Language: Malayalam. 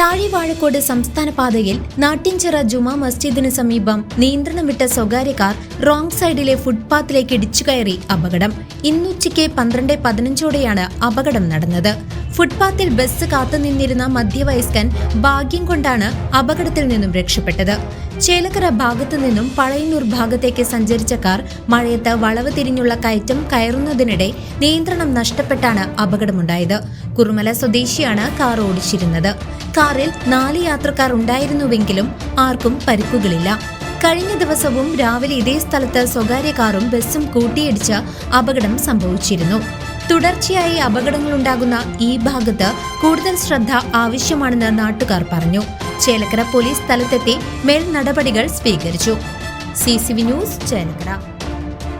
Plazhi Vazhakkode സംസ്ഥാന പാതയിൽ നാട്ടിൻചിറ ജുമാ മസ്ജിദിന് സമീപം നിയന്ത്രണം വിട്ട സ്വകാര്യ കാർ റോങ് സൈഡിലെ ഫുട്പാത്തിലേക്ക് ഇടിച്ചു കയറി അപകടം. ഇന്നുച്ചയ്ക്ക് പന്ത്രണ്ട് പതിനഞ്ചോടെയാണ് അപകടം നടന്നത്. ഫുട്പാത്തിൽ ബസ് കാത്തുനിന്നിരുന്ന മധ്യവയസ്കൻ ഭാഗ്യം കൊണ്ടാണ് അപകടത്തിൽ നിന്നും രക്ഷപ്പെട്ടത്. ചേലക്കര ഭാഗത്തു നിന്നും പഴയന്നൂർ ഭാഗത്തേക്ക് സഞ്ചരിച്ച കാർ മഴയത്ത് വളവ് തിരിഞ്ഞുള്ള കയറ്റം കയറുന്നതിനിടെ നിയന്ത്രണം നഷ്ടപ്പെട്ടാണ് അപകടമുണ്ടായത്. കുറുമല സ്വദേശിയാണ് കാർ ഓടിച്ചിരുന്നത്. കാറിൽ നാല് യാത്രക്കാർ ഉണ്ടായിരുന്നുവെങ്കിലും ആർക്കും പരിക്കുകളില്ല. കഴിഞ്ഞ ദിവസവും രാവിലെ ഇതേ സ്ഥലത്ത് സ്വകാര്യ കാറും ബസ്സും കൂട്ടിയിടിച്ച് അപകടം സംഭവിച്ചിരുന്നു. തുടർച്ചയായി അപകടങ്ങളുണ്ടാകുന്ന ഈ ഭാഗത്ത് കൂടുതൽ ശ്രദ്ധ ആവശ്യമാണെന്ന് നാട്ടുകാർ പറഞ്ഞു. ചേലക്കര പോലീസ് സ്ഥലത്തെത്തി മേൽ നടപടികൾ സ്വീകരിച്ചു. C C V news Chelakkara.